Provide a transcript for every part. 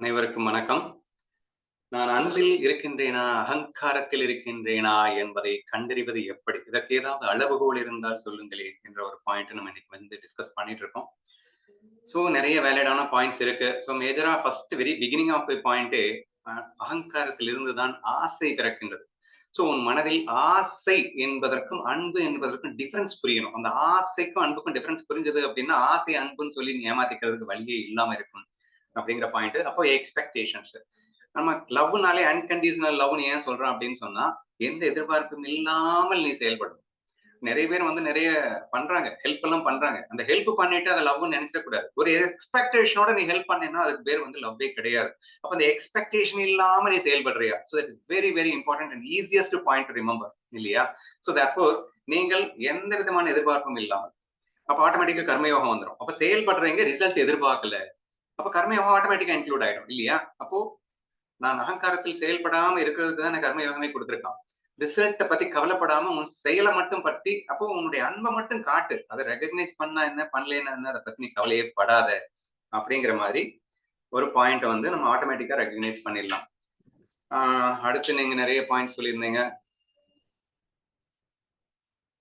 அனைவருக்கும் வணக்கம். நான் அன்பில் இருக்கின்றேனா அகங்காரத்தில் இருக்கின்றேனா என்பதை கண்டறிவது எப்படி? இதற்கு ஏதாவது அளவுகோல் இருந்தால் சொல்லுங்களேன் என்ற ஒரு பாயிண்ட் நம்ம இன்னைக்கு வந்து டிஸ்கஸ் பண்ணிட்டு இருக்கோம். ஸோ நிறைய வேலிடான பாயிண்ட்ஸ் இருக்கு. So மேஜரா first very beginning of the பாயிண்டே அகங்காரத்தில் இருந்து தான் ஆசை பிறக்கின்றது. ஸோ உன் மனதில் ஆசை என்பதற்கும் அன்பு என்பதற்கும் டிஃபரன்ஸ் புரியணும். அந்த ஆசைக்கும் அன்புக்கும் டிஃபரன்ஸ் புரிஞ்சது அப்படின்னா ஆசை அன்புன்னு சொல்லி நீ ஏமாத்திக்கிறதுக்கு வழியே இல்லாம இருக்கும் அப்படிங்கிற பாயிண்ட் அப்போ எக்ஸ்பெக்டேஷன்ஸ் நம்ம லவ்னாலே அன்கண்டிஷனல் லவ்னு ஏன் சொல்றோம் அப்படின்னு சொன்னா எந்த எதிர்பார்ப்பும் இல்லாமல் நீ செயல்படும் நிறைய பேர் வந்து நிறைய பண்றாங்க ஹெல்ப் எல்லாம் பண்றாங்க. அந்த ஹெல்ப் பண்ணிட்டு அதை லவ்னு நினைச்சிடக்கூடாது ஒரு எக்ஸ்பெக்டேஷனோட நீ ஹெல்ப் பண்ணேன்னா அதுக்கு பேர் வந்து லவ்வே கிடையாது. அப்ப அந்த எக்ஸ்பெக்டேஷன் இல்லாம நீ செயல்படுறியா? So that is very very important and easiest point remember இல்லையா? ஸோ தட்ஃபோர் நீங்கள் எந்த விதமான எதிர்பார்ப்பும் இல்லாமல் அப்ப ஆட்டோமேட்டிக்கா கர்மயோகம் வந்துடும் அப்ப செயல்படுறீங்க ரிசல்ட் எதிர்பார்க்கல. அப்ப கர்மயோகம் ஆட்டோமேட்டிக்கா இன்க்ளூட் ஆயிடும் இல்லையா? அப்போ நான் அகங்காரத்தில் செயல்படாம இருக்கிறதுக்கு தான் கர்மயோகமே கொடுத்துருக்கான். ரிசல்ட்டை பத்தி கவலைப்படாம உன் செயலை மட்டும் பற்றி அப்போ உன்னுடைய அன்பை மட்டும் காட்டு. அதை ரெகக்னைஸ் பண்ணா என்ன பண்ணலன்னா என்ன? அதை பத்தி நீ கவலையே படாத. அப்படிங்கிற மாதிரி ஒரு பாயிண்ட் வந்து நம்ம ஆட்டோமேட்டிக்கா ரெகக்னைஸ் பண்ணிடலாம். ஆஹ் அடுத்து நீங்க நிறைய பாயிண்ட் சொல்லியிருந்தீங்க.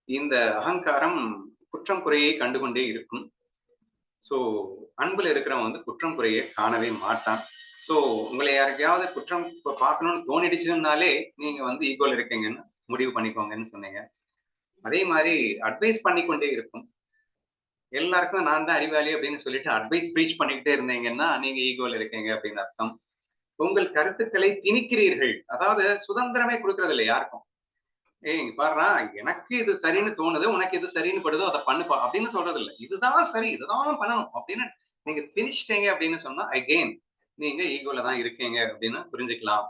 இந்த அகங்காரம் குற்றம் குறையை கண்டுகொண்டே இருக்கும். சோ அன்புல இருக்கிறவன் வந்து குற்றம் குறைய காணவே மாட்டான். சோ உங்களை யாருக்கையாவது குற்றம் பார்க்கணும்னு தோணிடுச்சுன்னாலே நீங்க வந்து ஈகோல இருக்கீங்கன்னு முடிவு பண்ணிக்கோங்கன்னு சொன்னீங்க. அதே மாதிரி அட்வைஸ் பண்ணிக்கொண்டே இருக்கும். எல்லாருக்கும் நான் தான் அறிவாளி அப்படின்னு சொல்லிட்டு அட்வைஸ் ப்ரீச் பண்ணிக்கிட்டே இருந்தீங்கன்னா நீங்க ஈகோல இருக்கீங்க அப்படின்னு அர்த்தம். உங்கள் கருத்துக்களை திணிக்கிறீர்கள். அதாவது சுதந்திரமே கொடுக்கறது இல்லை யாருக்கும். ஏய் பாடுறா எனக்கு இது சரின்னு தோணுது உனக்கு இது சரின்னு படுதோ அதை பண்ணுப்பா அப்படின்னு சொல்றது இல்லை இதுதான் சரி இதுதான் பண்ணணும் அப்படின்னு நீங்க திணிச்சிட்டீங்க அப்படின்னு சொன்னா அகெயின் நீங்க ஈகோல தான் இருக்கீங்க அப்படின்னு புரிஞ்சுக்கலாம்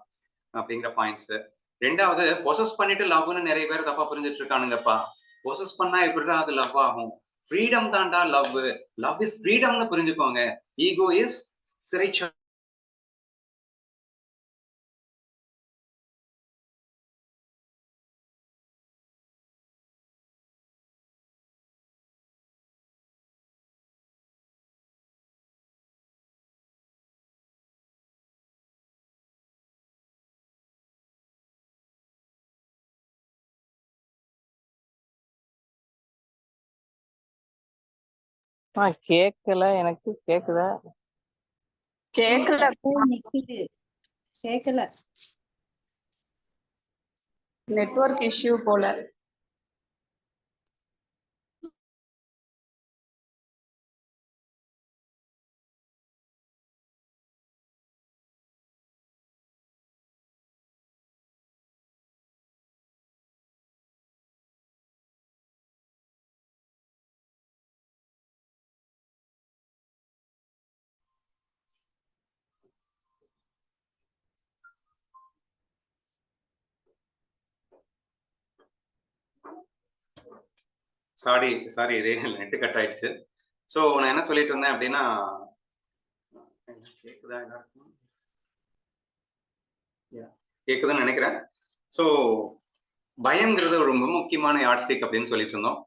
அப்படிங்கிற பாயிண்ட்ஸ் ரெண்டாவது பொசஸ் பண்ணிட்டு லவ்னு நிறைய பேர் தப்பா புரிஞ்சிட்டு இருக்கானுங்கப்பா பொசஸ் பண்ணா எப்படிதான் அது லவ் ஆகும்? ஃப்ரீடம் தான்டா லவ் லவ் இஸ் ஃப்ரீடம்னு புரிஞ்சுக்கோங்க. ஈகோ இஸ் சிறைச்சா ஆ கேட்கல எனக்கு கேக்குதா? கேக்கல. நிக்குது. கேக்கல. நெட்வொர்க் இஷ்யூ போல. சாரி சாரி நெட்டு கட் ஆயிடுச்சு. ஸோ நான் என்ன சொல்லிட்டு இருந்தேன் அப்படின்னா கேக்குதா எல்லாருக்கும்? கேக்குதுன்னு நினைக்கிறேன். ஸோ பயம்ங்கிறது ஒரு ரொம்ப முக்கியமான யாட்ஸ்டிக் அப்படின்னு சொல்லிட்டு இருந்தோம்.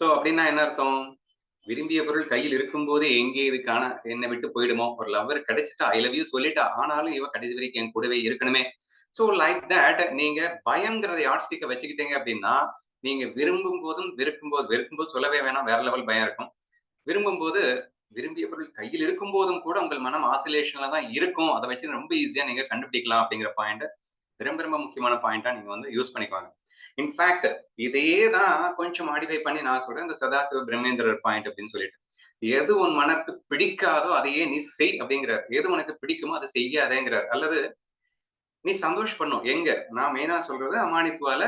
ஸோ அப்படின்னா என்ன அர்த்தம்? விரும்பிய பொருள் கையில் இருக்கும்போது எங்கே இதுக்கான என்னை விட்டு போயிடுமோ? ஒரு லவ்வர் கிடைச்சிட்டா ஐ லவ் யூ சொல்லிட்டா ஆனாலும் இவ கடைசி வரைக்கும் என் கூடவே இருக்கணுமே. ஸோ லைக் தட் நீங்க பயம்ங்கிறத யாட்ஸ்டிக்கை வச்சுக்கிட்டீங்க அப்படின்னா நீங்க விரும்பும் போதும் வெறுக்கும் போது வெறுக்கும் போது சொல்லவே வேணாம் வேற லெவல் பயம் இருக்கும். விரும்பும் போது விரும்பிய பொருள் கையில் இருக்கும் போதும் கூட உங்கள் மனம் ஆசிலேஷன்ல தான் இருக்கும். அதை வச்சு ரொம்ப ஈஸியா நீங்க கண்டுபிடிக்கலாம் அப்படிங்கிற பாயிண்ட் ரொம்ப ரொம்ப முக்கியமான பாயிண்டா நீங்க வந்து யூஸ் பண்ணிக்குவாங்க. இன்ஃபேக்ட் இதே தான் கொஞ்சம் மாடிஃபை பண்ணி நான் சொல்றேன் இந்த சதாசிவ பிரம்மேந்திரர் பாயிண்ட் அப்படின்னு சொல்லிட்டு. எது உன் மனக்கு பிடிக்காதோ அதையே நீ செய் அப்படிங்கிறார். எது உனக்கு பிடிக்குமோ அதை செய்யாதேங்கிறார். அல்லது நீ சந்தோஷப்படணும். எங்க? நான் மெயினா சொல்றது அமானித்துவால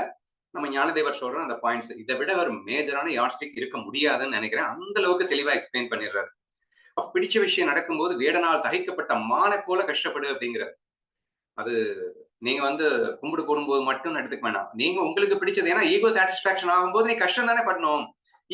நம்ம ஞானதேவர் சொல்ற அந்த பாயிண்ட்ஸ் இதை விட ஒரு மேஜரான யாட்ஸ்டிக் இருக்க முடியாதுன்னு நினைக்கிறேன். அந்த அளவுக்கு தெளிவா எக்ஸ்பிளைன் பண்ணிடுறாரு. அப்ப பிடிச்ச விஷயம் நடக்கும்போது வேடனால் தகைக்கப்பட்ட மானை போல கஷ்டப்படு அப்படிங்கிறார். அது நீங்க வந்து கும்பிடு போடும்போது மட்டும் எடுத்துக்க வேணாம். நீங்க உங்களுக்கு பிடிச்சது ஏன்னா ஈகோ சாட்டிஸ்பாக்சன் ஆகும்போது நீ கஷ்டம் தானே படணும்.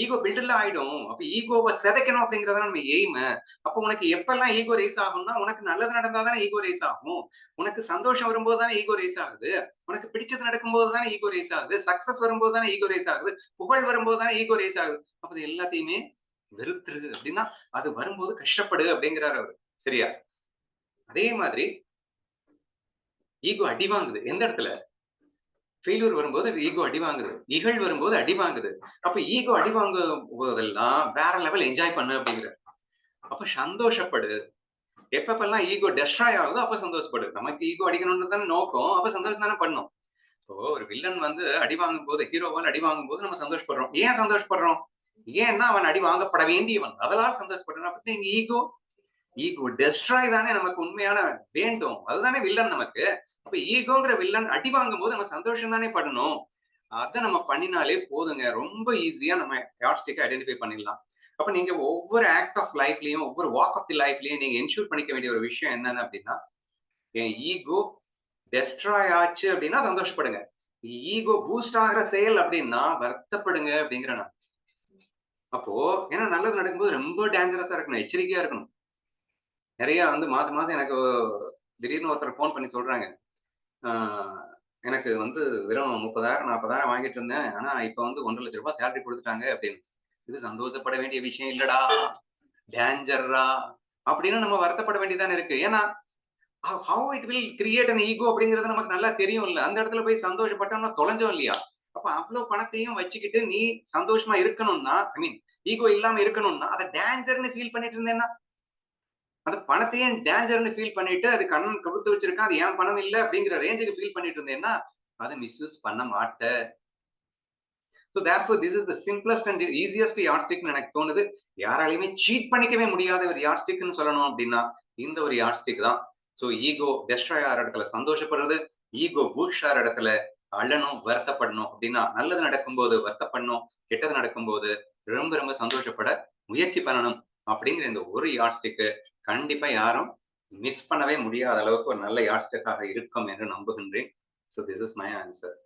ஈகோ பில்டர்ல ஆயிடும். அப்ப ஈகோவை சிதைக்கணும் அப்படிங்கறத நம்ம எய்ம் அப்போ உனக்கு எப்பெல்லாம் ஈகோ ரேஸ் ஆகும்னா உனக்கு நல்லது நடந்தா தானே ஈகோ ரேஸ் ஆகும். உனக்கு சந்தோஷம் வரும்போது தானே ஈகோ ரேஸ் ஆகுது. உனக்கு பிடிச்சது நடக்கும்போது தானே ஈகோ ரேஸ் ஆகுது. சக்சஸ் வரும்போது தானே ஈகோ ரேஸ் ஆகுது. புகழ் வரும்போது தானே ஈகோ ரேஸ் ஆகுது. அப்ப இது எல்லாத்தையுமே வெறுத்துரு. அப்படின்னா அது வரும்போது கஷ்டப்படு அப்படிங்கிறாரு அவரு. சரியா? அதே மாதிரி ஈகோ அடி வாங்குது. எந்த இடத்துல? ஃபெயிலியூர் வரும்போது ஈகோ அடி வாங்குது. இகழ் வரும்போது அடி வாங்குது. அப்ப ஈகோ அடி வாங்கும் போதெல்லாம் வேற லெவல் என்ஜாய் பண்ணு அப்படிங்கிற. அப்ப சந்தோஷப்படு. எப்பப்பெல்லாம் ஈகோ டெஸ்ட்ராய் ஆகுதோ அப்ப சந்தோஷப்படு. நமக்கு ஈகோ அடிக்கணும்னு தானே நோக்கம். அப்ப சந்தோஷம் தானே பண்ணும். இப்போ ஒரு வில்லன் வந்து அடி வாங்கும் போது ஹீரோவால் அடி வாங்கும் போது நம்ம சந்தோஷப்படுறோம். ஏன் சந்தோஷப்படுறோம்? ஏன்னா அவன் அடி வாங்கப்பட வேண்டியவன். அதனால் சந்தோஷப்படுறான். அப்ப எங்க ஈகோ ஈகோ டெஸ்ட்ராய் தானே நமக்கு உண்மையான வேண்டும். அதுதானே வில்லன் நமக்கு. அப்ப ஈகோங்கிற வில்லன் அடி வாங்கும் போது நம்ம சந்தோஷம் தானே பண்ணணும் அதை நம்ம பண்ணினாலே போதுங்க. ரொம்ப ஈஸியா நம்ம யாட்ஸ்டிக்கை ஐடென்டிஃபை பண்ணிடலாம். அப்ப நீங்க ஒவ்வொரு ஆக்ட் ஆஃப் லைஃப்லயும் ஒவ்வொரு வாக் ஆஃப் தி லைஃப்லயும் நீங்க என்ஷூர் பண்ணிக்க வேண்டிய ஒரு விஷயம் என்னன்னு அப்படின்னா என் ஈகோ டெஸ்ட்ராய் ஆச்சு அப்படின்னா சந்தோஷப்படுங்க. ஈகோ பூஸ்ட் ஆகிற செயல் அப்படின்னா வருத்தப்படுங்க அப்படிங்கிற நான். அப்போ ஏன்னா நல்லது நடக்கும்போது ரொம்ப டேஞ்சரஸா இருக்கணும் எச்சரிக்கையா இருக்கணும். நிறைய வந்து மாசம் மாசம் எனக்கு திடீர்னு ஒருத்தர் ஃபோன் பண்ணி சொல்றாங்க. ஆஹ் எனக்கு வந்து வெறும் முப்பதாயிரம் நாற்பதாயிரம் வாங்கிட்டு இருந்தேன். ஆனா இப்ப வந்து ஒன்றரை லட்ச ரூபாய் சேலரி கொடுத்துட்டாங்க அப்படின்னு. இது சந்தோஷப்பட வேண்டிய விஷயம் இல்லடா. டேஞ்சர்ரா அப்படின்னு நம்ம வருத்தப்பட வேண்டியதானே இருக்கு. ஏன்னா how it will create an ego அப்படிங்கிறது நமக்கு நல்லா தெரியும் இல்ல அந்த இடத்துல போய் சந்தோஷப்பட்டோம்னா தொலைஞ்சோம் இல்லையா? அப்ப அவ்வளவு பணத்தையும் வச்சுக்கிட்டு நீ சந்தோஷமா இருக்கணும்னா ஐ மீன் ஈகோ இல்லாம இருக்கணும்னா அதை டேஞ்சர்னு ஃபீல் பண்ணிட்டு இருந்தேன்னா அந்த பணத்தையே டேஞ்சர்னு ஃபீல் பண்ணிட்டு அது கண்ணன் கொடுத்து வச்சிருக்கான் அது ஏன் பணம் இல்லை அப்படிங்கிற ரேஞ்சுக்கு ஃபீல் பண்ணிட்டு இருந்தேன்னா அதை மிஸ்யூஸ் பண்ண மாட்டேன். So therefore this is the simplest and easiest யார்ஸ்டிக்னு எனக்கு தோணுது. யாராலையுமே சீட் பண்ணிக்கவே முடியாத ஒரு யார்ஸ்டிக்னு சொல்லணும் அப்படின்னா இந்த ஒரு யார்ஸ்டிக் தான். ஸோ ஈகோ டெஸ்ட்ராய் ஆகிற இடத்துல சந்தோஷப்படுறது ஈகோ பூஷ் ஆகிற இடத்துல அழணும் வருத்தப்படணும் அப்படின்னா நல்லது நடக்கும்போது வருத்தப்படணும் கெட்டது நடக்கும்போது ரொம்ப ரொம்ப சந்தோஷப்பட முயற்சி பண்ணணும் அப்படிங்கிற இந்த ஒரு யார்ஸ்டிக்கு கண்டிப்பா யாரும் மிஸ் பண்ணவே முடியாத அளவுக்கு ஒரு நல்ல யார்ட்ஸ்டிக்காக இருக்கும் என்று நம்புகின்றேன். So this is my answer